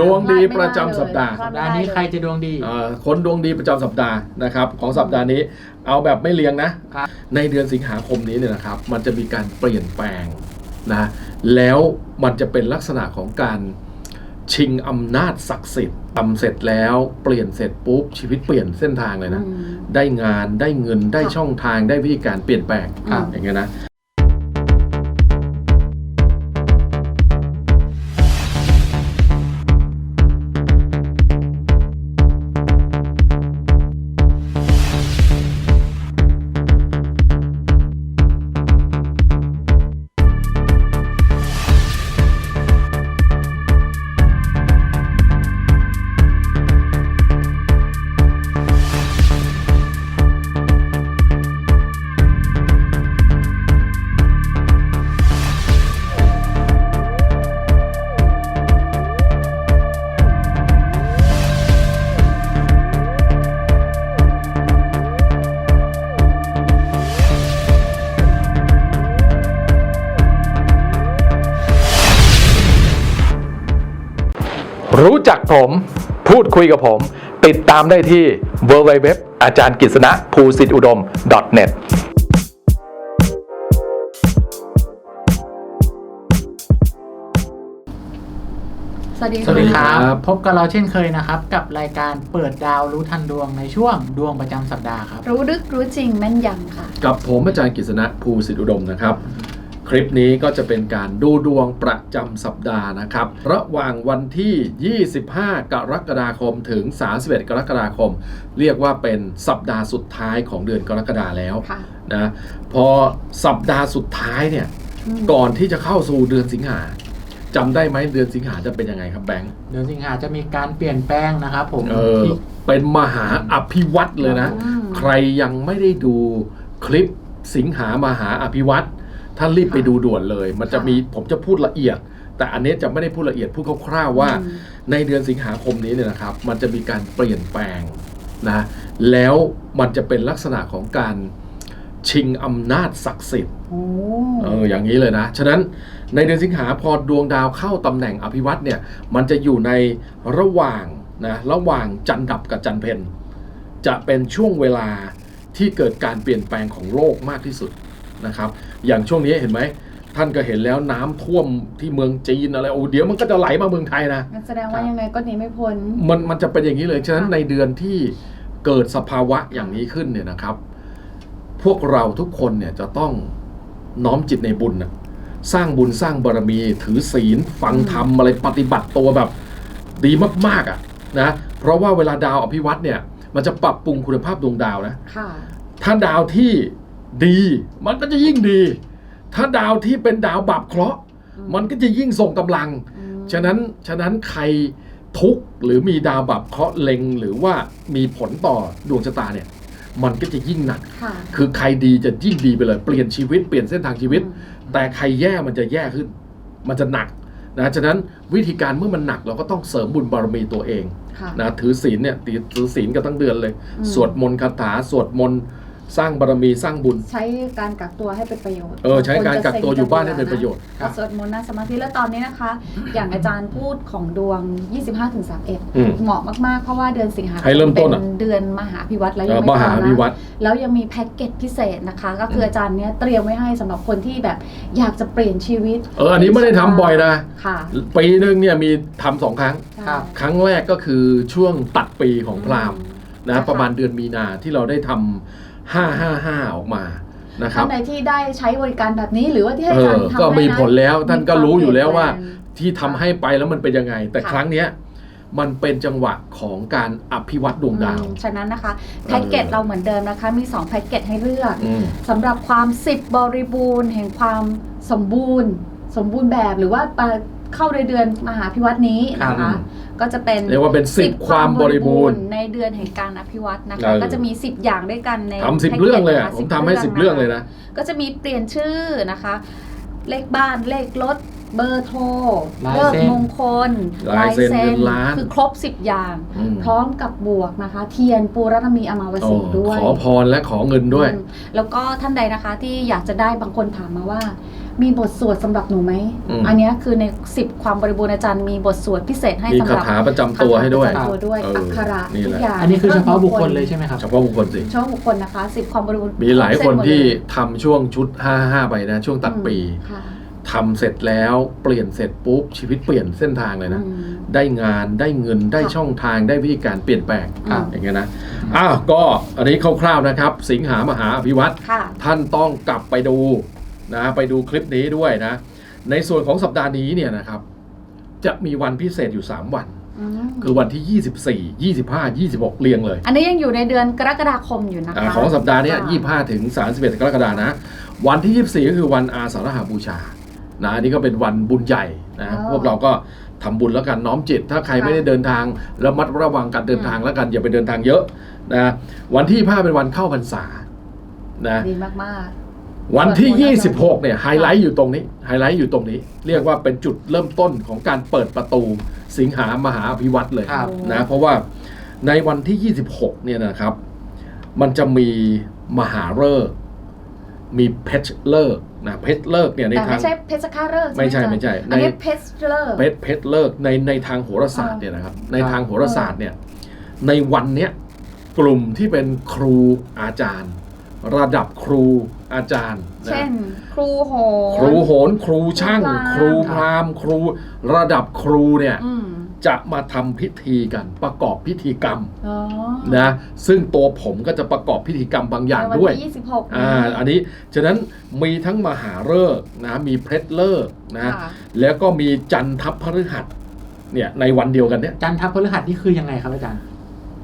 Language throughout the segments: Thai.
ดวงดีประจำสัปดาห์พลสัดปไม่ดาห์ได้นี้เลยใครจะดวงดี เอ่อคนดวงดีประจำสัปดาห์นะครับของสัปดาห์นี้เอาแบบไม่เรียงนะครับ ในเดือนสิงหาคมนี้เนี่ยนะครับ มันจะมีการเปลี่ยนแปลงนะแล้วมันจะเป็นลักษณะของการชิงอำนาจศักดิ์สิทธิ์ทำเสร็จแล้วเปลี่ยนเสร็จปุ๊บชีวิตเปลี่ยนเส้นทางเลยนะ อืม ได้งานได้เงินได้ค่ะช่องทางได้วิธีการเปลี่ยนแปลงครับ อย่างเงี้ยนะ จักผมพูดคุยกับผม ติดตามได้ที่ www อาจารย์กิษณะภูสิทธิอุดม .net สวัสดีสวัสดีครับครับพบกับเราเช่นเคยนะครับ กับรายการเปิดดาวรู้ทันดวงในช่วงดวงประจำสัปดาห์ครับ รู้ลึกรู้จริงแม่นยำค่ะ กับผมอาจารย์กฤษณะภูสิทธิอุดมนะครับ คลิปนี้ก็จะเป็นการดูดวงประจำสัปดาห์นะครับ ระหว่างวันที่ 25 กรกฎาคมถึง 31 กรกฎาคม เรียกว่าเป็นสัปดาห์สุดท้ายของเดือนกรกฎาแล้วค่ะนะพอสัปดาห์สุดท้ายเนี่ยอืมก่อนที่จะเข้าสู่เดือนสิงหาจำได้ไหมเดือนสิงหาจะเป็นยังไงครับแบงค์เดือนสิงหาจะมีการเปลี่ยนแปลงนะครับผมเออที่เป็นมหาอภิวัตเลยนะอืมใครยังไม่ได้ดูคลิปสิงหามหาอภิวัต ท่านรีบไปดูด่วนเลย มันจะมีผมจะพูดละเอียด แต่อันนี้จะไม่ได้พูดละเอียดพูดคร่าวๆว่าอืมในเดือนสิงหาคมนี้เนี่ยนะครับ มันจะมีการเปลี่ยนแปลงนะแล้วมันจะเป็นลักษณะของการชิงอำนาจศักดิ์สิทธิ์โอ้เอออย่างนี้เลยนะ ฉะนั้นในเดือนสิงหาพอดวงดาวเข้าตำแหน่งอภิวัตเนี่ย มันจะอยู่ในระหว่างนะระหว่างจันทร์ดับกับจันทร์เพนจะเป็นช่วงเวลาที่เกิดการเปลี่ยนแปลงของโลกมากที่สุด นะครับ อย่างช่วงนี้เห็นไหม ท่านก็เห็นแล้วน้ำท่วมที่เมืองจีนอะไรโอ้เดี๋ยวมันก็จะไหลมาเมืองไทยนะงั้นแสดงว่ายังไงก็หนีไม่พ้นมันมันจะเป็นอย่างนี้เลยฉะนั้นค่ะในเดือนที่เกิดสภาวะอย่างนี้ขึ้นเนี่ยนะครับ พวกเราทุกคนเนี่ยจะต้องน้อมจิตในบุญนะสร้างบุญสร้างบารมี ถือศีลฟังธรรมอะไรปฏิบัติตัวแบบดีมากๆอะนะเพราะว่าเวลาดาวอภิวัตเนี่ย มันจะปรับปรุงคุณภาพดวงดาวนะค่ะถ้าดาวที่ ดี มันก็จะยิ่งดี ถ้าดาวที่เป็นดาวบาปเคราะห์อืมมันก็จะยิ่งส่งกำลังอืมฉะนั้นฉะนั้นใครทุกข์หรือมีดาวบับเคราะห์เล็งหรือว่ามีผลต่อดวงชะตาเนี่ย มันก็จะยิ่งหนัก ค่ะ คือใครดีจะยิ่งดีไปเลย เปลี่ยนชีวิตเปลี่ยนเส้นทางชีวิตอืมแต่ใครแย่มันจะแย่ขึ้น มันจะหนักนะฉะนั้นวิธีการเมื่อมันหนักเราก็ต้องเสริมบุญบารมีตัวเองค่ะ นะถือศีลเนี่ยถือศีลกันทั้งเดือนเลย อืม สวดมนต์คาถาสวดมนต์ สร้างบารมีสร้างบุญ ใช้การกักตัวให้เป็นประโยชน์เออใช้การกักตัวอยู่บ้านให้เป็นประโยชน์ก็สวดมนต์นั่งสมาธิแล้วตอนนี้นะคะ อย่างอาจารย์พูดของดวง25-31อืมเหมาะมากๆ เพราะว่าเดือนสิงหาคให้เริ่มต้นเป็อะนเดือนมหาพิวัตรแล้วเอยังอไม่มหาพอวินะวัฒน์แล้วยังมีแพ็กเกจพิเศษนะคะ ก็คืออาจารย์เนี้ยเตรียมไว้ให้สำหรับคนที่แบบอยากจะเปลี่ยนชีวิตเอออันนี้ไม่ได้ทำบ่อยนะค่ะปีหนึ่งเนี่ยมีทำสองครั้ง ครับ ครั้งแรกก็คือช่วงตัดปีของพราหมณ์อืนะค่ะประมาณเดือนมีนาที่เราได้ทำ ห้าห้าห้าออกมานะครัท่าบนใดที่ได้ใช้บริการแบบนี้หรือว่าที่ให้เออาจารอย์ทำก็มีให้นะผลแล้วท่านก็รู้อยู่แล้วว่ามีความเปลี่ยนแปลงที่ทำให้ไปแล้วมันเป็นยังไง แต่ค่ะครั้งเนี้ยมันเป็นจังหวะของการอภิวัตดวงดาวอืมฉะนั้นนะคะ แพ็กเกจเราเหมือนเดิมนะคะ มี 2 แพ็กเกจให้เลือกอืมสำหรับความ10บริบูรณ์ แห่งความสมบูรณ์ สมบูรณ์แบบหรือว่า เข้าในเดือนมหาพิวัตรนี้นะครัคะ บ ก็จะเป็นเรียกว่าเป็นสิบความบริบูรณ์ ในเดือนแห่งการอภิวัตรนะคะ เออ ก็จะมี 10 อย่างด้วยกันในทำสิบแพ็กกจเรื่องเลยอะนะคะผมทำให้สิบเรื่องเลยนะ ก็จะมีเปลี่ยนชื่อนะคะ เลขบ้านเลขรถเบอร์โทรลายเลิกเซ็น มงคลลายเซ็นเงินล้าน คือครบ 10 อย่าง อืมพร้อมกับบวกนะคะ เทียนปูรณมีอมาวโอ้สีด้วย ขอพรและขอเงินด้วย อืมแล้วก็ท่านใดนะคะที่อยากจะได้บางคนถามมาว่า มีบทสวดสำหรับหนูไหมอืมอันเนี้ยคือในสิบความบริบูรณ์อาจารย์มีบทสวดพิเศษให้มีสำหคารับถาประจำตัวให้ด้วยคาถาประจำตัวด้วยเอออัอักขระนี่ทุแหกละอย่างอันนี้คือเฉพาะบุคคลเลยใช่ไหมครับ เฉพาะบุคคลสิ เฉพาะบุคคลนะคะสิบความบริบูรณ์ มีหลายคนเส้มดที่เลยทำช่วงชุด 55 ไปนะ ช่วงตัดปีค่ะทำเสร็จแล้วเปลี่ยนเสร็จปุ๊บชีวิตเปลี่ยนเส้นทางเลยนะอืมได้งานได้เงินได้ค่ะช่องทางได้วิธีการเปลี่ยนแปลงครับอย่างเงี้ยนะอ้าวก็อันนี้คร่าวๆนะครับ สิงหามหาอภิวัตรค่ะท่านต้องกลับไปดู นะไปดูคลิปนี้ด้วยนะ ในส่วนของสัปดาห์นี้เนี่ยนะครับ จะมีวันพิเศษอยู่ 3 วันอืมคือวันที่ 24 25 26 เรียงเลย อันนี้ยังอยู่ในเดือนกรกฎาคมอยู่นะอาคะ ของสัปดาห์เนี้ยค่ะ25 ถึง 31 กรกฎานะ วันที่ 24 ก็คือวันอาสาฬหบูชานะอันนี้ก็เป็นวันบุญใหญ่นะพวกเราก็ทำบุญแล้วกันน้อมจิต ถ้าใครไม่ได้เดินทางระมัดระวังการเดินทางแล้วกันอย่าไปเดินทางเยอะนะวันที่5เป็นวันเข้าพรรษานะดีมาก วันที่เปิดโบนัส26 เนี่ยไฮไลท์อยู่ตรงนี้ไฮไลท์อยู่ตรงนี้ เรียกว่าเป็นจุดเริ่มต้นของการเปิดประตูสิงหามหาอภิวัตรเลยครับ นะเพราะว่าในวันที่ 26 เนี่ยนะครับ มันจะมีมหาฤกษ์มีเพชรเลิกษ์นะเพชรเลิกษ์เนี่ยๆในแต่ทาง ไม่ใช่เพชรฆาตฤกษ์ไม่ใช่หไม่ใช่อันนี้ในเพชรเลิกษ์ เพชรเพชรเลิกษ์ในในทางโหราศาสตร์เนี่ยนะครับ ในทางโหราศาสตร์เนี่ยในวันเนี้ยกลุ่มที่เป็นครูอาจารย์ ระดับครูอาจารย์นะเช่น ครูโหน ครูโหนครูช่าง คครูรูพพราราหหมมณ์ ณ์ครูระดับครูเนี่ยอืมจะมาทำพิธีกันประกอบพิธีกรรมอ๋อนะซึ่งตัวผมก็จะประกอบพิธีกรรมบางอย่างในด้วยนที่26อ่าอันนี้ฉะนั้นมีทั้งมหาฤกษ์นะมีเพชรเลิกษ์นะค่ะแล้วก็มีจันทร์พฤหัสเนี่ยในวันเดียวกันเนี่ยจันทร์พฤหัสนี่คือยังไงครับอาจารย์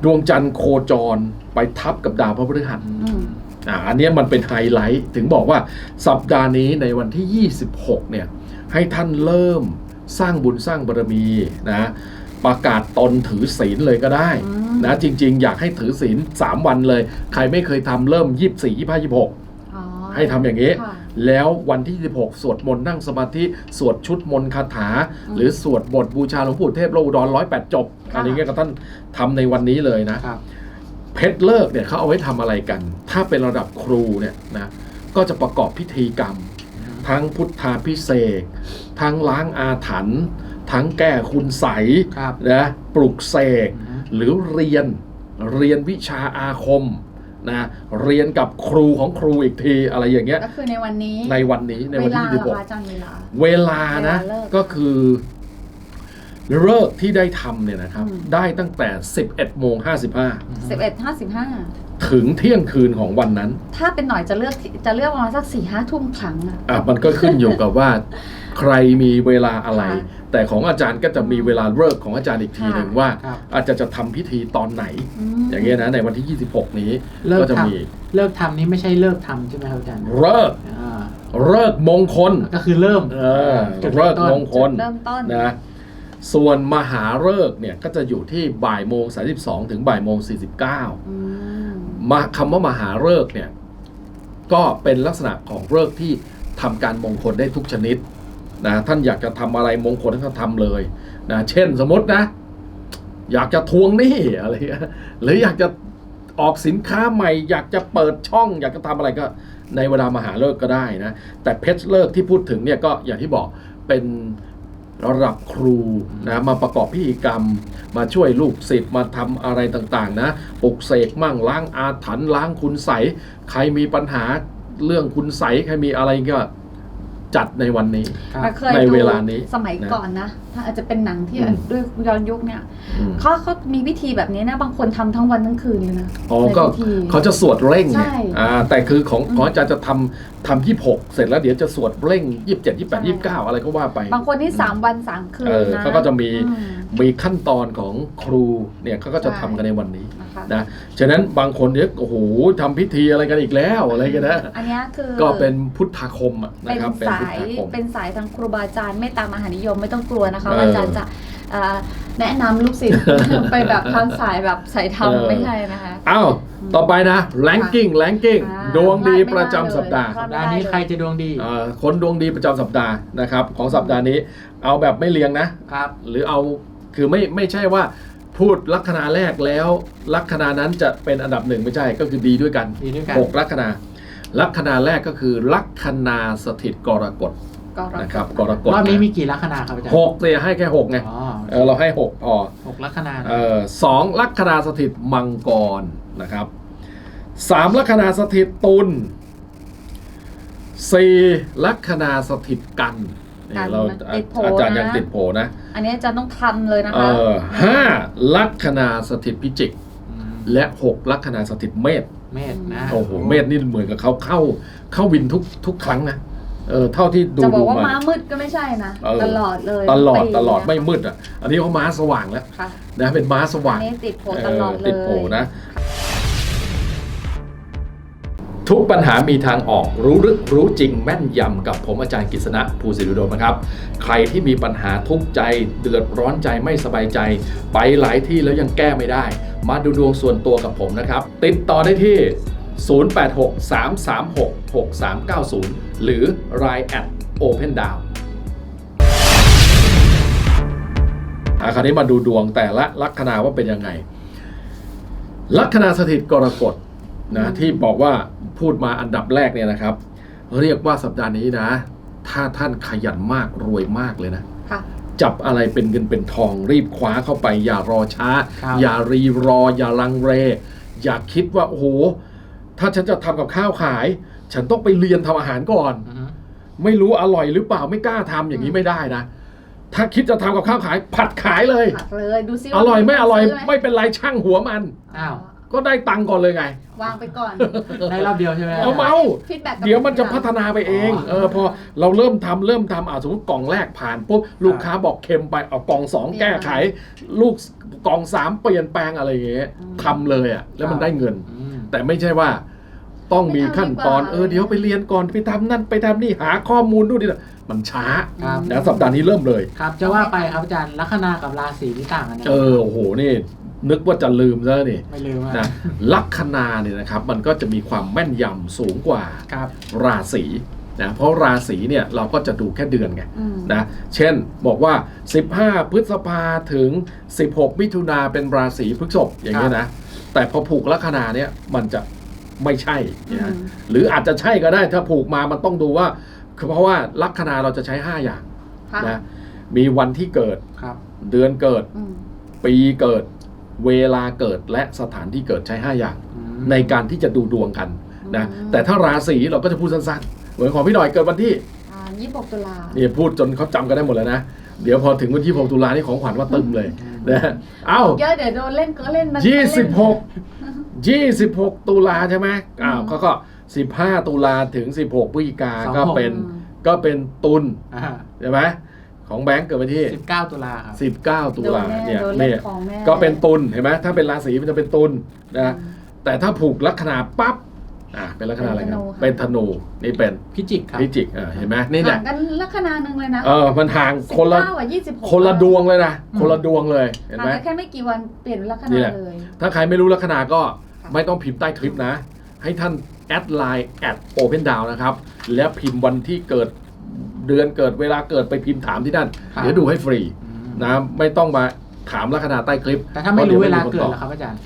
ดวงจันทร์โคจรไปทับกับดาวพฤหัส อืม อ่าอันเนี้ยมันเป็นไฮไลท์ถึงบอกว่าสัปดาห์นี้ในวันที่ 26 เนี่ยให้ท่านเริ่มสร้างบุญสร้างบารมีนะประกาศตนถือศีลเลยก็ได้อืมนะจริง ๆ อยากให้ถือศีล3 วันเลย ใครไม่เคยทำเริ่ม 24 25 26อ๋อให้ทำอย่างนี้ค่ะแล้ววันที่ 16 สวดมนต์นั่งสมาธิ สวดชุดมนต์คาถาอืมหรือสวดบทบูชาหลวงปู่เทพโลกอุดรร้อยแปดจบค่ะอันนี้ก็ท่านทำในวันนี้เลยนะครับ เพชรเลิกเนี่ยเขาเอาไว้ทำอะไรกัน ถ้าเป็นระดับครูเนี่ยนะก็จะประกอบพิธีกรรม ทั้งพุทธาพิเศษกทั้งล้างอาถรรพ์ทั้งแก้คุณใสยครับนะปลุกเสกอืมหรือเรียนเรียนวิชาอาคมนะเรียนกับครูของครูอีกทีอะไรอย่างเงี้ยก็คือในวันนี้ในวันนี้ในเววันลาที่เหรอ26คะอาจารย์เวลาเวลานะเวลาเลิกก็คือ เลิกษ์ที่ได้ทำเนี่ยนะครับ อืม ได้ตั้งแต่ 11โมง55สิบเอ็ดห้าสิบห้าถึงเที่ยงคืนของวันนั้นถ้าเป็นหน่อยจะเลือกจะเลือกประมาณสักสี่ห้าทุ่มครั้งอะ อะมันก็ขึ้นอยู่กับว่า ใครมีเวลาอะไร ค่ะแต่ของอาจารย์ก็จะมีเวลาเลิกษ์ของอาจารย์อีกทีค่ะ หนึ่งว่า ครับ อาจจะจะทำพิธีตอนไหน มอย่างเงี้ยนะในวันที่ 26 นี้เลิกก็จะทมีำเลิกทำนี่ไม่ใช่เลิกทำใช่ไหมครับอาจารย์เลิกษ์อ่าเลิกษ์มงคลก็คือเริ่มเออจุดเลิกษ์ต้นมงคลจุดเริ่มต้น นะ ส่วนมหาเลิกษ์เนี่ยก็จะอยู่ที่บ่ายโมง32ถึงบ่ายโมง49อืมมาคำว่ามหาเลิกษ์เนี่ยก็เป็นลักษณะของเลิกษ์ที่ทำการมงคลได้ทุกชนิดนะท่านอยากจะทำอะไรมงคลท่านก็ทำเลยนะเช่นสมมตินะ อยากจะทวงหนี้อะไรเงี้ยหรืออยากจะออกสินค้าใหม่ อยากจะเปิดช่อง อยากจะทำอะไรก็ในเวลามหาเลิกษ์ก็ได้นะ แต่เพชรเลิกษ์ที่พูดถึงเนี่ยก็อย่างที่บอกเป็น ระดับครูนะมาประกอบพิธีกรรม มาช่วยลูกศิษย์มาทำอะไรต่างๆนะปลุกเสกมั่งล้างอาถรรพ์ล้างคุณใส ใครมีปัญหาเรื่องคุณใสใครมีอะไรก็ จัดในวันนี้ครับเราเคยในดูเวลานี้สมัยนะก่อนนะถ้าอาจจะเป็นหนังที่อืมด้วยย้อนยุคเนี่ยอืมเขาเขามีวิธีแบบนี้นะบางคนทำทั้งวันทั้งคืนเลยนะอ๋อในก็พิธีเขาจะสวดเร่งไงใช่อ่าแต่คือของอืมของอาจารย์จะทำทำยี่หกเสร็จแล้วเดี๋ยวจะสวดเร่งยี่สิบเจ็ดยี่แปดใช่ยี่เก้าอะไรก็ว่าไป บางคนนี่สามวันสามคืนเออนะเขาก็จะมีอืมมีขั้นตอนของครูเนี่ยเขาก็จะใช่ทำกันในวันนี้นะคะนะฉะนั้นบางคนเนี่ยโอ้โหทำพิธีอะไรกันอีกแล้วอะไรกันนะอันเนี้ยคือก็เป็นพุทธาคมอะนะเป็นครับเป็นสาพุทยธาคมเป็นสายทางครูบาอาจารย์เมตตามหานิยมไม่ต้องกลัวนะคะเออว่าอาจารย์จะเอ่อแนะนำลูกศิษย์ ไปแบบทางสายแบบสายธรรมเออ ไม่ใช่นะคะ อ้าวต่อไปนะ ranking ranking อ่าดวงดีพลาดไม่ประจำได้เลยสัปดาห์พลาสัปดาห์นี้ใครจะดวงดีเอ่อคนดวงดีประจำสัปดาห์นะครับของสัปดาห์นี้เอาแบบไม่เรียงนะ ครับ หรือเอาคือไม่ไม่ใช่ว่าพูดลัคนาแรกแล้ว ลัคนานั้นจะเป็นอันดับหนึ่งไม่ใช่ก็คือดีด้วยกันดีด้วยกัน หกลัคนา ลัคนาแรกก็คือลัคนาสถิตกรกฎกรกฎนะครับกรกฎรอบนี้นะมีกี่ลัคนาครับอาจารย์หกเลยให้แค่หกไงอ๋อเออเราให้หกพอหกลัคนานะเออสองลัคนาสถิตมังกรนะครับสามลัคนาสถิตตุลสี่ลัคนาสถิตกันนี่กันเราติดโผอาจารย์นะยังติดโผนะอันนี้อาจารย์ต้องทำเลยนะเอคะอห้าลัคนาสถิตพิจิกมและหกลัคนาสถิตเมษ เมษนะโอ้โหเมษนี่เหมือนกับเขาเข้าเข้าวินทุกทุกครั้งนะเออเท่าที่ดูจะบอดูกว่ามา ม้ามืดก็ไม่ใช่นะ เออ ตลอดเลยตลอดปีตลอดเนี่ยไม่มืดอะ อันนี้เขาม้าสว่างแล้วค่ะนะเป็นม้าสว่างอันนี้ติดโผตลอดเลย ติดโผนะ ทุกปัญหามีทางออกรู้ลึกรู้จริงแม่นยำกับผมอาจารย์กฤษณะภูสิริโดมนะครับ ใครที่มีปัญหาทุกข์ใจ เดือดร้อนใจไม่สบายใจ ไปหลายที่แล้วยังแก้ไม่ได้ มาดูดวงส่วนตัวกับผมนะครับ ติดต่อได้ที่ 0863366390 หรือ line at open down อะคราวนี้มาดูดวงแต่ละลัคนาว่าเป็นยังไง ลัคนาสถิตกรกฎนะที่บอกว่าพูดมาอันดับแรกเนี่ยนะครับ เรียกว่าสัปดาห์นี้นะ ถ้าท่านขยันมากรวยมากเลยนะ จับอะไรเป็นเงินเป็นทอง รีบคว้าเข้าไป อย่ารอช้า ครับ อย่ารีรอ อย่าลังเลอย่าคิดว่าโอ้โหถ้าฉันจะทำกับข้าวขาย ฉันต้องไปเรียนทำอาหารก่อน อือฮึไม่รู้อร่อยหรือเปล่าไม่กล้าทำอย่างนี้ไม่ได้นะ ถ้าคิดจะทำกับข้าวขายผัดขายเลย ผัดเลยดูซิอร่อยไม่อร่อยซื้หไม่เป็นไรช่างหัวมัน อ้าว ก็ได้ตังค์ก่อนเลยไง วางไปก่อนได้รอบเดียวใช่ไหม เอาเมา ฟีดแบ็กเดี๋ยวมันจะพัฒนาไปเอง อ๋อ เออพอเราเริ่มทำเริ่มทำอ่าสมมติกล่องแรกผ่านปุ๊บลูกค้าบอกเค็มไปเอากล่องสองแก้ไข ลูกกล่องสามเปลี่ยนแปลงอะไรอย่างเงี้ยทำเลยอะแล้วมันได้เงิน อืม แต่ไม่ใช่ว่าต้องมีขั้นตอน เออเดี๋ยวไปเรียนก่อนไปทำนั่นไปทำนี่หาข้อมูลดูนนี่นะมันช้าครับ นะสัปดาห์นี้เริ่มเลย ครับจะว่าไปครับอาจารย์ลัคนากับราศีที่ต่างกันยังไง เออโอ้โหนี่ นึกว่าจะลืมซะนี่ไม่ลืมอะนะลัคนาเนี่ยนะครับ มันก็จะมีความแม่นยำสูงกว่าครับ ราศีนะเพราะราศีเนี่ยเราก็จะดูแค่เดือนไงอืมนะเช่นบอกว่า 15 พฤษภาถึง 16 มิถุนาเป็นราศีพฤษภอย่างนี้ยนะแต่พอผูกลัคนาเนี่ยมันจะไม่ใช่นะอืมหรืออาจจะใช่ก็ได้ถ้าผูกมามันต้องดูว่าคือเพราะว่าลัคนาเราจะใช้ 5 อย่างค่ะนะมีวันที่เกิดครับ เดือนเกิดอืมปีเกิด เวลาเกิดและสถานที่เกิดใช้ 5 อย่างอืมในการที่จะดูดวงกันนะอืมแต่ถ้าราศีเราก็จะพูดสั้นๆ เหมือนของพี่หน่อยเกิดวันที่อ่ายี่สิบหกตุลานี่พูดจนเขาจำกันได้หมดแล้วนะ เดี๋ยวพอถึงวันที่6ตุลานี่ของขวัญว่าตึมเลยนะเอ้าเยอะเดี๋ยวโดนเล่นก็เล่นมันยี่เล่นสิบหกยี่สิบหกตุลาใช่ไหมอ้าวอืมเขาก็สิบห้าตุลาถึงสิบหกพฤศจิกาสองหกก็เป็นก็เป็นตุลอ่าใช่ไหม ของแบงก์เกิดวันที่สิบเก้าตุลาครับสิบเก้าตุโดนลาแน่เนี่ยโดนเล่เนี่นยของแม่ ก็เป็นตุลเห็นไหมถ้าเป็นราศีมันจะเป็นตุลนะแต่ถ้าผูกลัคนาปั๊บอะเป็นลัคนาอะไรครับ เป็นธนูนี่เป็นพิจิกครับ พิจิกอะเห็นไหมนี่แหห่าละงกันลัคนาหนึ่งเลยนะเออมันห่างคนละสิบเก้ากับยี่สิบหกคนละดวงเลยนะคนละดวงเลยเห็นห่างไหม กันแค่ไม่กี่วันเปลี่ยนลัคนี่นาแหละ เลย ถ้าใครไม่รู้ลัคนาก็ค่ะไม่ต้องพิมพ์ใต้คลิปนะ ให้ท่านแอดไลน์แอดโอเพนดาวนะครับ แล้วพิมพ์วันที่เกิด เดือนเกิดเวลาเกิดไปพิมพ์ถามที่นั่นครับเดี๋ยวดูให้ฟรีอืมนะไม่ต้องมาถามลัคนาใต้คลิป แต่ถ้าไม่รู้เวลาพะเกิดดี๋ยวล่ะครับอาจารย์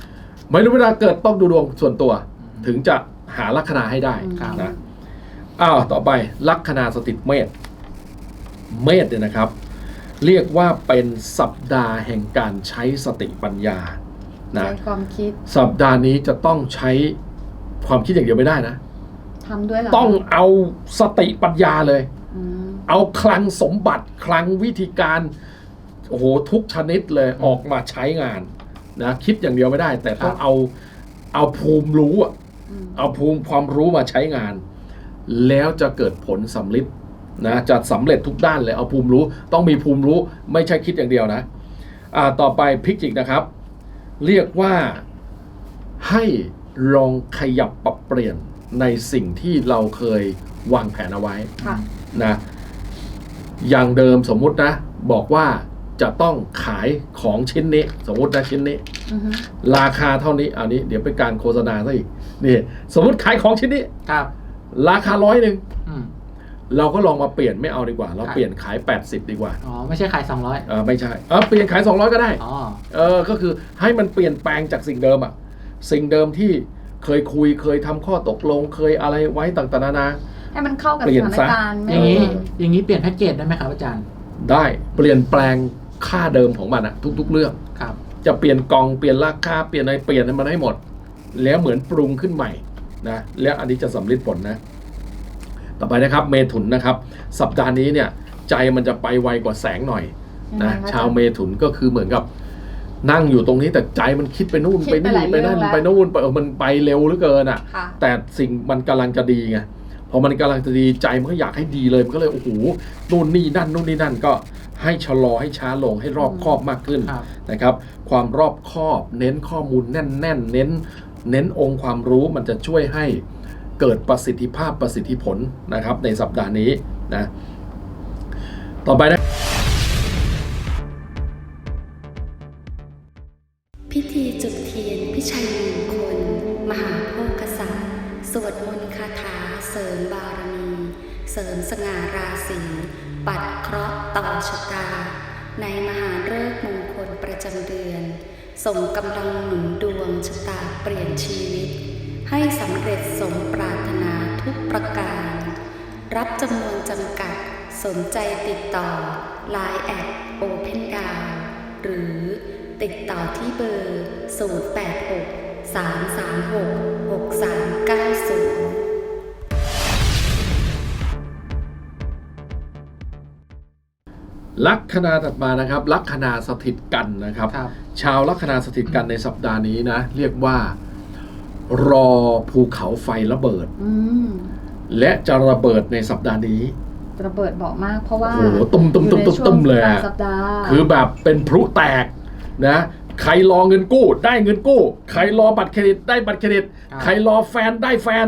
ไม่รู้เวลาเกิดต้องดูดวงส่วนตัว ถึงจะหาลัคนาให้ได้ครับนะอ้าวต่อไปลัคนาสถิตเมษเมษเนี่ยนะครับ เรียกว่าเป็นสัปดาห์แห่งการใช้สติปัญญานะใช้ความคิดสัปดาห์นี้จะต้องใช้ความคิดอย่างเดียวไม่ได้นะทำด้วยเหรอต้องเอาสติปัญญาเลยอืม เอาคลังสมบัติคลังวิธีการโอ้โหทุกชนิดเลยออกมาใช้งานนะคิดอย่างเดียวไม่ได้ แต่ต้องครับเอาเอาภูมิรู้อะอืมเอาภูมิความรู้มาใช้งาน แล้วจะเกิดผลสำลิดนะจะสำเร็จทุกด้านเลย เอาภูมิรู้ต้องมีภูมิรู้ไม่ใช่คิดอย่างเดียวนะอ่าต่อไปพิกจิกนะครับ เรียกว่าให้ลองขยับปรับเปลี่ยนในสิ่งที่เราเคยวางแผนเอาไว้ค่ะนะ อย่างเดิมสมมุตินะ บอกว่าจะต้องขายของชิ้นนี้ สมมตินะชิ้นนี้ อือฮึราคาเท่านี้อันนี้ เดี๋ยวเป็นการโฆษณาซะอีกนี่สมมติขายของชิ้นนี้ ครับ ราคาร้อยหนึ่งอืม เราก็ลองมาเปลี่ยนไม่เอาดีกว่า เราครับ เปลี่ยนขาย 80 ดีกว่าอ๋อ ไม่ใช่ขายสองร้อยเออไม่ใช่เออเปลี่ยนขาย 200 ก็ได้อ๋อ เออก็คือให้มันเปลี่ยนแปลงจากสิ่งเดิมอะสิ่งเดิมที่เคยคุยเคยทำข้อตกลงเคยอะไรไว้ต่างๆนานา ให้มันเข้ากับเปลี่สยนถานซะการณ์อย่างนี้นี้ อย่างนี้เปลี่ยนแพ็กเกจได้ไหมครับอาจารย์ ได้เปลี่ยนแปลงค่าเดิมของมันอะทุก ๆ เรื่องครับ จะเปลี่ยนกล่องเปลี่ยนราคาเปลี่ยนอะไรเปลี่ยนให้มันให้หมด แล้วเหมือนปรุงขึ้นใหม่นะแล้วอันนี้จะสำลิดผลนะ ต่อไปนะครับ เมถุนนะครับ สัปดาห์นี้เนี่ย ใจมันจะไปไวกว่าแสงหน่อยยังไงนะคะชาวเมถุนก็คือเหมือนกับนั่งอยู่ตรงนี้แต่ใจมันคิดไปนู่นคิดไปไปนี่หลายไปนั่นเรื่องแล้วไปนู่นไปเออมันไปเร็วเหลือเกินอะค่ะแต่สิ่งมันกำลังจะดีไง พอมันกำลังจะดีใจมันก็อยากให้ดีเลยมันก็เลยโอ้โหนู่นนี่นั่นนู่นนี่นั่นก็ให้ชะลอให้ช้าลงให้รอบคอบมากขึ้นครับ นะครับ ความรอบคอบเน้นข้อมูลแน่นๆเน้น เน้นองค์ความรู้มันจะช่วยให้เกิดประสิทธิภาพประสิทธิผลนะครับในสัปดาห์นี้นะต่อไปนะ เสริมสง่าราศีปัดเคราะห์ต่อชะตา ในมหาฤกษ์มงคลประจำเดือน ส่งกำลังหนุนดวงชะตาเปลี่ยนชีวิต ให้สำเร็จสมปรารถนาทุกประการ รับจำนวนจำกัดสนใจติดต่อ Line แอด Open d o w n หรือติดต่อที่เบอร์ 086 336 6390 ลัคนาถัดมานะครับ ลัคนาสถิตกันนะครับ ครับ ชาวลัคนาสถิตกันในสัปดาห์นี้นะ เรียกว่า รอภูเขาไฟระเบิด อืมและจะระเบิดในสัปดาห์นี้ ระเบิดบอกมาก เพราะว่าโอ้โหตุ้มตุ้มตุ้มตุ้มตุ้มเลยอะสัปดาห์คือแบบเป็นพลุแตกนะ ใครรอเงินกู้ได้เงินกู้ ใครรอบัตรเครดิตได้บัตรเครดิต ครับ ใครรอแฟนได้แฟน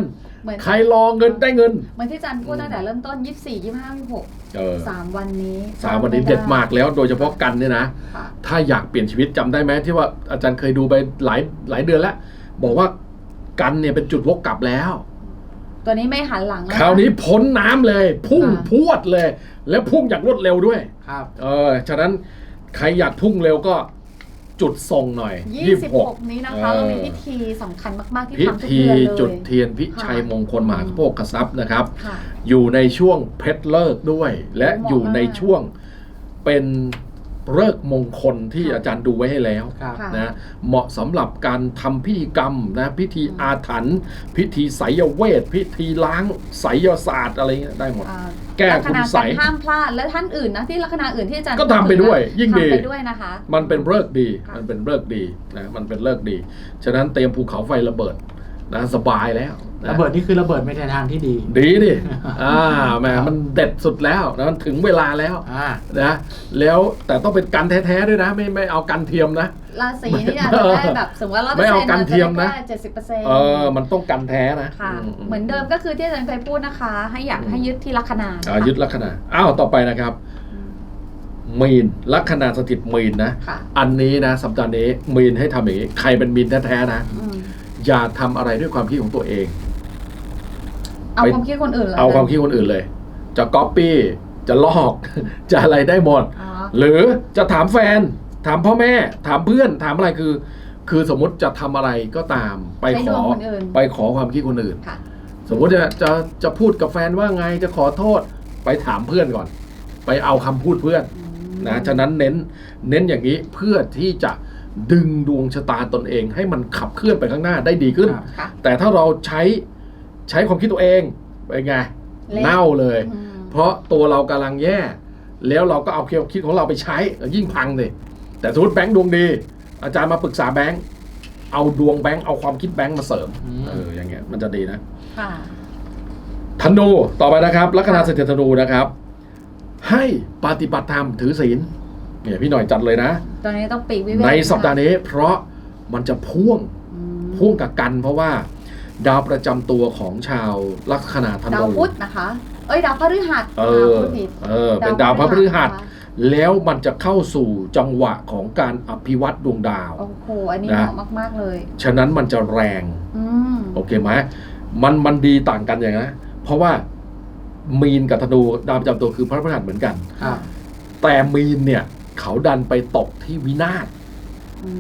เหมือนใครรอเงินได้เงิน เหมือนที่อาจันพูดตั้งแต่เริ่มต้น 24 25 26เออสามวันนี้สามวันนี้เด็ดมากแล้วโดยเฉพาะกันเนี่ยนะ ค่ะถ้าอยากเปลี่ยนชีวิตจำได้ไหมที่ว่าอาจารย์เคยดูไปหลายหลายเดือนแล้ว บอกว่ากันเนี่ยเป็นจุดวกกลับแล้ว ตัวนี้ไม่หันหลังแล้คราวนี้พ้นน้ำเลย พุ่งอ่าพรวดเลย แล้วพุ่งอย่างรวดเร็วด้วย ครับ เออ ฉะนั้นใครอยากพุ่งเร็วก็ จุดส่งหน่อย 26 นี้นะคะเออเรามีพิธีสำคัญมาก ๆ ที่พิทำทุกธีเดือนเลย จุดเทียนพิชัยค่ะมงคลมหาโภคทรัพย์นะครับ ค่ะ อยู่ในช่วงเพชรเลิกษ์ด้วย และเหมาะอยู่ในมากช่วงเป็น เลิกษ์มงคลที่ค่ะอาจารย์ดูไว้ให้แล้วครับค่ะนะเหมาะสำหรับการทำพิธีกรรมนะพิธีอืมอาถรรพ์พิธีไสยเวท พิธีล้างไสยศาสตร์อะไรเงี้ยได้หมดอ่าแก้ลัคคุณนาใสกันห้ามพลาดและท่านอื่นนะที่ลัคนาอื่นที่อาจารย์ก็ทำไปด้วย ยิ่งดีทำไปด้วยนะคะ มันเป็นเลิกษ์ดีค่ะมันเป็นเลิกษ์ดีนะมันเป็นเลิกษ์ดี ฉะนั้นเตรียมภูเขาไฟระเบิด นะสบายแล้วนะระเบิดนี่คือระเบิดไปในทางที่ดี ดีดิ อ่าแหมมันเด็ดสุดแล้วนะมันถึงเวลาแล้วอ่า นะแล้วแต่ต้องเป็นกันแท้ๆด้วยนะ ไม่ไม่เอากันเทียมนะ ราศีนี่อาจจะได้แบบสมมติว่าร้อยไม่เปอร์เอาเซ็นต์กันเทียมนะ เจ็ดสิบเปอร์เซ็นต์เออ มันต้องกันแท้นะค่ะ อืเหมือนเดิมก็คือที่อาจารย์เคยพูดนะคะ ให้อยากให้ยึดที่ลัคนาอ่ายึดลัคนาอ้าวต่อไปนะครับ มีนลัคนาสถิตมีนนะ ค่ะอันนี้นะสัปดาห์นี้มีนให้ทำอย่างนี้ ใครเป็นมีนแท้ๆนะ อืม อย่าทำอะไรด้วยความคิดของตัวเอง เอาไปความคิดคนอื่นหรเอาความคิดคนอื่นเลย จะก๊อปปี้จะลอก จะอะไรได้หมด อ๋อหรือจะถามแฟน ถามพ่อแม่ ถามเพื่อน ถามอะไรคือ คือสมมติจะทำอะไรก็ตามไปใช้ขดอวงคนอื่น ไปขอความคิดคนอื่น ค่ะ สมมติจะจะจะพูดกับแฟนว่าไงจะขอโทษไปถามเพื่อนก่อน ไปเอาคำพูดเพื่อน นะฉะนั้นเน้นเน้นอย่างนี้เพื่อที่จะ ดึงดวงชะตาตนเอง ให้มันขับเคลื่อนไปข้างหน้าได้ดีขึ้นครับค่ะแต่ถ้าเราใช้ใช้ความคิดตัวเองเป็นไงเละเน่าเลยอืมเพราะตัวเรากำลังแย่ แล้วเราก็เอาความคิดของเราไปใช้ยิ่งพังเลยแต่สมมติแบงค์ดวงดี อาจารย์มาปรึกษาแบงค์เอาดวงแบงค์เอาความคิดแบงค์มาเสริมอืมเอออย่างเงี้ยมันจะดีนะค่ะธนูต่อไปนะครับลัคนาค่ะเศรษฐธนูนะครับ ให้ปฏิบัติธรรมถือศีล เนี่ยพี่หน่อยจัดเลยนะ ตอนนี้ต้องปีกวิเวกในสัปดาห์นี้เพราะมันจะพ่วงอืมพ่วงกับกันเพราะว่า ดาวประจำตัวของชาวลัคนาธดาวนูพุธนะคะ เอ้ยดาวพฤหัสเออดาวพุธผิดเออ เป็นดาวพระพฤหัส นะคะแล้วมันจะเข้าสู่จังหวะของการอภิวัตดวงดาว โอ้โหอันนี้นะเหมาะมาก ๆ เลย ฉะนั้นมันจะแรง อืมโอเคไหมมันมันดีต่างกันอย่างนะเพราะว่ามีนกับธนูดาวประจำตัวคือพระพฤหัสเหมือนกันครับแต่มีนเนี่ย เขาดันไปตกที่วินาศอื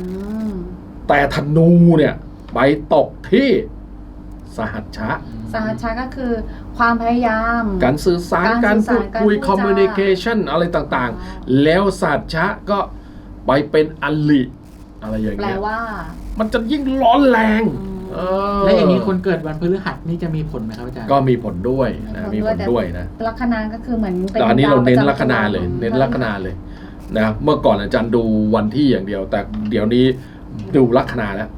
มแต่ธนูเนี่ย ไปตกที่สหัชชะ สหัชชาก็คือความพยายาม การสื่อสาร กาการรสื่พูอดสารคุยการพูดจา communication อะไรต่างอ๋อๆแล้วสัจชะก็ไปเป็นอลิอะไรอย่างแปลเงี้ยว่า มันจะยิ่งร้อนแรงอืมเออและอย่างนี้คนเกิดวันพฤหัสนี่จะมีผลไหมครับอาจารย์ ก็มีผลด้วยนะมีมีผผลลด้ด้ววยยนะลัคนาก็คือเหมือนเป็นแต่อันนี้เราเน้นดวลัคนาเลยประจำตัวเน้นลัคนาเลย นะเมื่อก่อนอาจารย์ดูวันที่อย่างเดียว แต่เดี๋ยวนี้ดูลัคนาแล้ว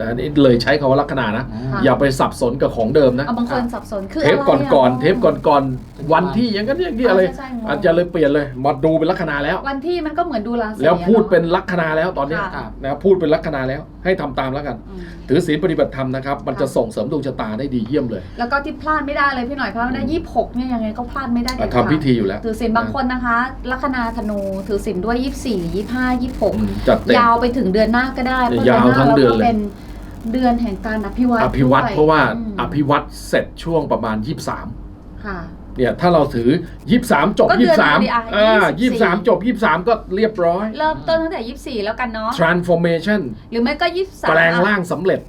นะนี่เลยใช้คำว่าลัคนานะอ่าอย่าไปสับสนกับของเดิมนะ เอาบางคนสับสนคือเทปอะไระก่อนๆเทปก่อนๆวันที่อย่างนั้นอย่างนี้อะไร ใช่ใช่งงอาจจะเลยเปลี่ยนเลย มาดูเป็นลัคนาแล้ว วันที่มันก็เหมือนดูราศีแล้วพูดเป็นอะลัคนาแล้วตอนเนี้ยค่ะ นะพูดเป็นลัคนาแล้วให้ทำตามแล้วกัน อืม ถือศีลปฏิบัติธรรมนะครับ มันจะค่ะส่งเสริมดวงชะตาได้ดีเยี่ยมเลยแล้วก็ที่พลาดไม่ได้เลยพี่หน่อยพลาดไม่ได้ยี่หกเนี่ยยังไงก็พลาดไม่ได้เด็ดขาดทำพิธีอยู่แล้วถือศีลบางคนนะคะลัคนาธนูถือศีลด้วยยี่สี่ยี่ห้ายี่หกอืมจัดเต็ม ยาวไปถึงเดือนหน้าก็ได้เพราะยาวทั้งเดือนราก็เลยเป็น เดือนแห่งการอภิวัตอภิวัตด้วยเพราะว่าอืมอภิวัตเสร็จช่วงประมาณ 23ค่ะ เนี่ยถ้าเราถือ 23 จบ ก็เดือนพอดีอะ23อ่า24 23 จบ 23 ก็เรียบร้อย เริ่มต้นตั้งแต่ยี่สี่แล้วกันเนาะ transformation หรือไม่ก็ยี่สามแปลงร่างสำเร็จ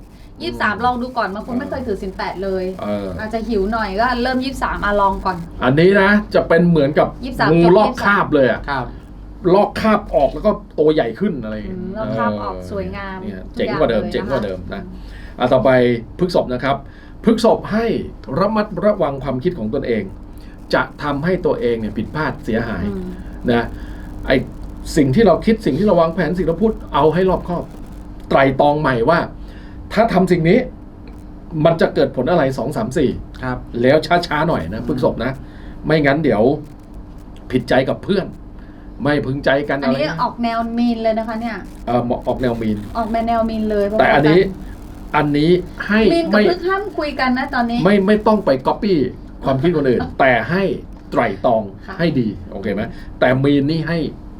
ยี่สามลองดูก่อนบางคนไม่เคยถือศีลแปดเลย เออ อาจจะหิวหน่อยก็เริ่มยี่สามอะลองก่อน อันนี้นะ จะเป็นเหมือนกับ23งูจบลอก23คราบเลยอะครับ ลอกคราบออกแล้วก็ตัวใหญ่ขึ้นอะไรอย่างอืเงี้ยมแล้วภาพออกสวยงามเนี่ยทุเจ๋งกว่าเดิมอย่เจ๋งกว่าเดิมลยนะอะต่อไปพฤกษบนะครับพฤกษบให้ระมัดระวังความคิดของตนเอง จะทำให้ตัวเองเนี่ยผิดพลาดเสียหาย อืมนะไอสิ่งที่เราคิดสิ่งที่เราวางแผนสิ่งที่เราพูดเอาให้รอบคอบ ไตรตรองใหม่ว่า ถ้าทำสิ่งนี้ มันจะเกิดผลอะไรสองสามสี่ครับ แล้วช้าๆหน่อยนะพฤกษบนะ ไม่งั้นเดี๋ยวผิดใจกับเพื่อน ไม่พึงใจกันอันอะไรนี้นะออกแนวมีนเลยนะคะเนี่ย เออออกแนวมีน ออกมาแนวมีนเลยเพราะแต่อันนี้ว่าอันนี้ให้มีนกับไม่พึกห้ามคุยกันนะตอนนี้ ไม่ไม่ต้องไปก๊อปปี้ความคิดคนอื่น แต่ให้ไตรตรองค่ะ ให้ดีโอเคไหมแต่มีนนี่ให้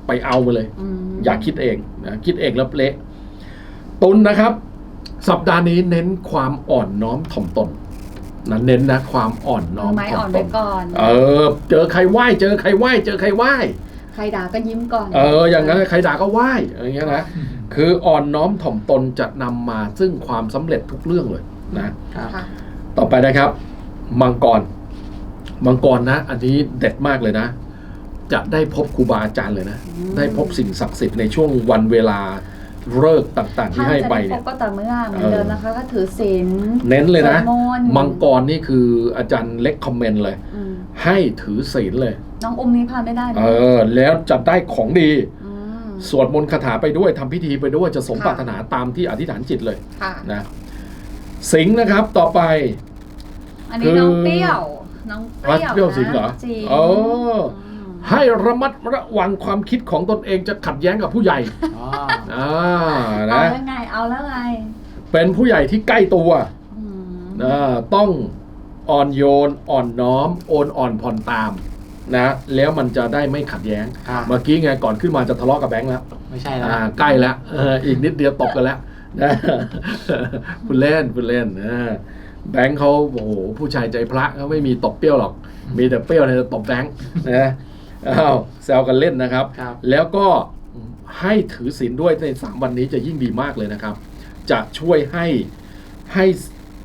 ไปเอามาเลย อืมอย่าคิดเองนะคิดเองแล้วเละตุนนะครับ สัปดาห์นี้เน้นความอ่อนน้อมถ่อมตนนะเน้นนะความอ่อนน้อมืมอไม้ถ่ออ่อมนตไว้นก่อน เออเจอใครไหว้เจอใครไหว้เจอใครไหว้ ใครด่าก็ยิ้มก่อน เออ อย่างนั้นใครด่าก็ไหว้อย่างเงี้ยนะ คืออ่อนน้อมถ่อมตนจะนำมาซึ่งความสำเร็จทุกเรื่องเลยนะครับค่ะต่อไปนะครับ มังกร มังกรนะ อันนี้เด็ดมากเลยนะ จะได้พบครูบาอาจารย์เลยนะอืมได้พบสิ่งศักดิ์สิทธิ์ในช่วงวันเวลา เลิกษ์ต่างๆ ที่ถ้าให้จะไปได้พเนี่บย ก็ต่อเมื่อเหมือนเออเดิมนะคะก็ถือศีล เน้นเลยนะสวดมนต์ มังกรนี่คืออาจารย์เล็กคอมเมนต์เลย อืมให้ถือศีลเลย น้องอมนี้พลาดไม่ได้นะเออ แล้วจะได้ของดี ม สวดมนต์คาถาไปด้วยทำพิธีไปด้วยจะสมค่ะ ปรารถนาตามที่อธิษฐานจิตเลยค่ะ นะสิงห์นะครับต่อไป อันนี้คือน้องเปรี้ยว น้องเปรี้ยวเปรี้ยวสิงห์เหรอจริงอ๋อม ให้ระมัดระวังความคิดของตนเองจะขัดแย้งกับผู้ใหญ่อ๋ออ่าเอานะ แล้วไงเอาแล้วไงเป็นผู้ใหญ่ที่ใกล้ตัวอืมนะต้องอ่อนโยนอ่อนน้อม โอนอ่อนผ่อนตามนะ แล้วมันจะได้ไม่ขัดแย้งครับเมื่อกี้ไงก่อนขึ้นมาจะทะเลาะกับแบงค์แล้วไม่ใช่แล้วอ่าใกล้แล้วเอออีกนิดเดียวตบกันแล้วนะคุณเล่นคุณเล่นนะแบงค์เขาโอ้โหผู้ชายใจพระเขาไม่มีตบเปรี้ยวหรอก มีแต่เปรี้ยวในจะตบแบงค์นะ อ้าวแซวกันเล่นนะครับ ครับ แล้วก็ให้ถือศีลด้วยในสามวันนี้จะยิ่งดีมากเลยนะครับ จะช่วยให้ให้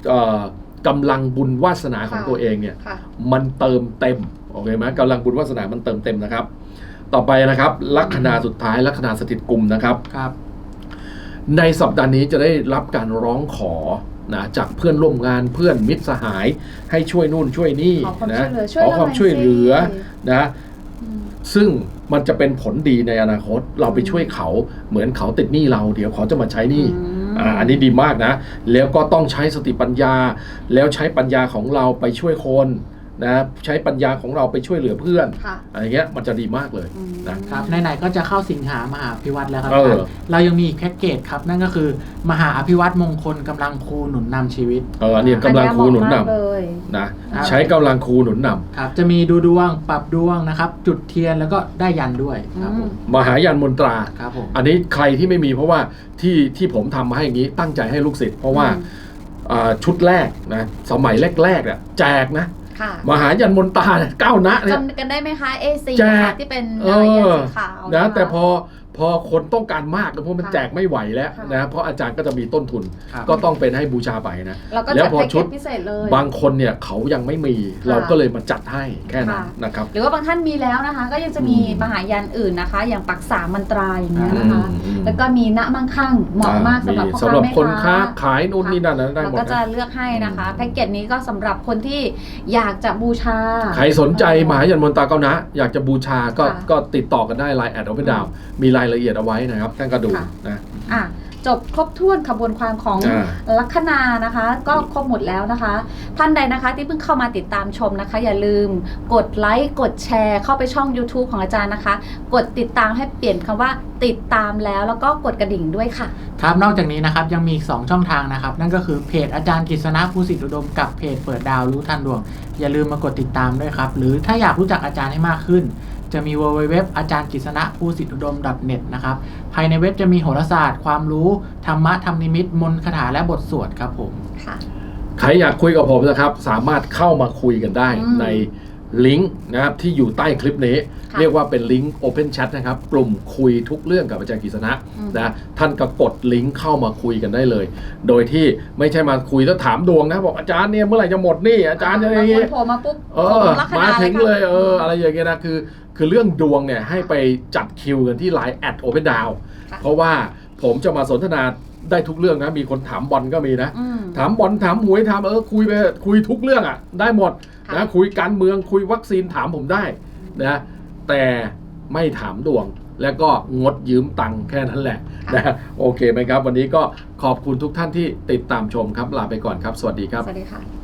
เอ่อกำลังบุญวาสนาของค่ะ ตัวเองเนี่ย ค่ะ มันเติมเต็มโอเคไหมกำลังบุญวาสนามันเติมเต็มนะครับ ต่อไปนะครับลัคนาสุดท้ายลัคนาสถิตกลุ่มนะครับ ครับ ในสัปดาห์นี้จะได้รับการร้องขอนะจากเพื่อนร่วมงานเพื่อนมิตรสหาย ให้ช่วยนู่นช่วยนี่ขอความนะช่วยเหลือช่วยขอความเราหน่อยช่วยเหลือสิ นะอืม ซึ่งมันจะเป็นผลดีในอนาคตเราไปช่วยเขาเหมือนเขาติดหนี้เราเดี๋ยวเขาจะมาใช้หนี้อืมอ่าอันนี้ดีมากนะ แล้วก็ต้องใช้สติปัญญา แล้วใช้ปัญญาของเราไปช่วยคน นะใช้ปัญญาของเราไปช่วยเหลือเพื่อนค่ะ อะไรเงี้ยมันจะดีมากเลย อืม นะครับไหนๆก็จะเข้าสิงหามหาอภิวัตแล้วครับเอออาจารย์เรายังมีอีกแพ็กเกจครับนั่นก็คือ มหาอภิวัตมงคลกำลังครูหนุนนำชีวิต เอออันนี้กำลังครูหนุนนอัเยเหมาะมากเลยำนะครับใช้กำลังครูหนุนนำครับจะมีดูดวงปรับดวงนะครับ จุดเทียนแล้วก็ได้ยันด้วยครับผมมหายันมนตรา ครับผมอันนี้ใครที่ไม่มีเพราะว่าที่ที่ผมทำมาให้อย่างนี้ตั้งใจให้ลูกศิษย์เพราะว่าอืม อ่าชุดแรกนะสมัยแรกๆอะแจกนะค่ะ มหายันมนตราเนี่ยเก้านะเนี่ยจำกันได้ไหมคะ A4 แจกค่ะที่เป็นเออะไรยันอสีขาวนะคแต่พอ พอคนต้องการมากแล้วเพราะมันค่ะแจกไม่ไหวแล้วค่ะนะเพราะอาจารย์ก็จะมีต้นทุน ครับก็ต้องเป็นให้บูชาไปนะแล้วก็แล้วจัดพอแพ็กชุเกด จพิเศษเลย บางคนเนี่ยเขายังไม่มีค่ะเราก็เลยมาจัดให้แค่นั้นค่ะ นะครับ หรือว่าบางท่านมีแล้วนะคะ ก็ยังจะมีอืม มหายันอื่นนะคะ อย่างปักษามันตราอย่างเงี้ยนะคะอืมอืมแล้วก็มีณมั่งคั่งเหมาะมากสำหรับพ่อสำหรับค้าแม่คนค้าค้า ขายนู่นนี่นั่นนะได้เราหมดก็จะนะเลือกให้นะคะแพ็กเกจนี้ก็สำหรับคนที่อยากจะบูชา ใครสนใจมหายันมนตาเก้านะ อยากจะบูชาก็ค่ะก็ติดต่อกันได้ไลน์แอดเอาไปดาวมีรายละเอียดเอาไว้นะครับท่านก็ดูค่ะนะอะจบครบถ้วนขบวนความของอ่าลัคนานะคะ ก็ครบหมดแล้วนะคะ ท่านใดนะคะที่เพิ่งเข้ามาติดตามชมนะคะ อย่าลืมกดไลค์กดแชร์ เข้าไปช่อง YouTube ของอาจารย์นะคะ กดติดตามให้เปลี่ยนคำว่าติดตามแล้วแล้วก็กดกระดิ่งด้วยค่ะ ครับนอกจากนี้นะครับยังมีอีก 2 ช่องทางนะครับ นั่นก็คือเพจอาจารย์กฤษณะภูสิทธิอุดมกับเพจเปิดดาวรู้ทันดวง อย่าลืมมากดติดตามด้วยครับ หรือถ้าอยากรู้จักอาจารย์ให้มากขึ้น จะมี www อาจารย์กฤษณะภูสิทธิอุดม .net นะครับ ภายในเว็บจะมีโหราศาสตร์ ความรู้ ธรรมะธรรมนิมิต มนต์คาถาและบทสวดครับผม ค่ะ ใครอยากคุยกับผมนะครับ สามารถเข้ามาคุยกันได้อืมใน ลิงก์นะครับที่อยู่ใต้คลิปนี้ ค่ะเรียกว่าเป็นลิงก์ Open Chat นะครับ กลุ่มคุยทุกเรื่องกับอาจารย์กฤษณะอืม นะท่านก็กดลิงก์เข้ามาคุยกันได้เลย โดยที่ไม่ใช่มาคุยแล้วถามดวงนะ บอกอาจารย์เนี่ยเมื่อไหร่จะหมดหนี่อาจารย์จะอะไรบางอย่างคนเงี้ยโผล่มาปุ๊บเอผมอลัคนามาถึงเลยค่ะเอออะไรอย่างเงี้ยนะคือ คือเรื่องดวงเนี่ยให้ไปจัดคิวกันที่ไลน์แอดโอเ n นดาวค่ะ เพราะว่าผมจะมาสนทนา ได้ทุกเรื่องนะ มีคนถามบอลก็มีนะ อืม ถามบอลถามหวยถามเออคุยไปเถอะคุยทุกเรื่องอะ ได้หมดค่ะ นะคุยการเมืองคุยวัคซีนถามผมได้นะแต่ไม่ถามดวง แล้วก็งดยืมตังค์แค่นั้นแหละนะโอเคไหมครับ วันนี้ก็ขอบคุณทุกท่านที่ติดตามชมครับลาไปก่อนครับ สวัสดีครับ สวัสดีค่ะ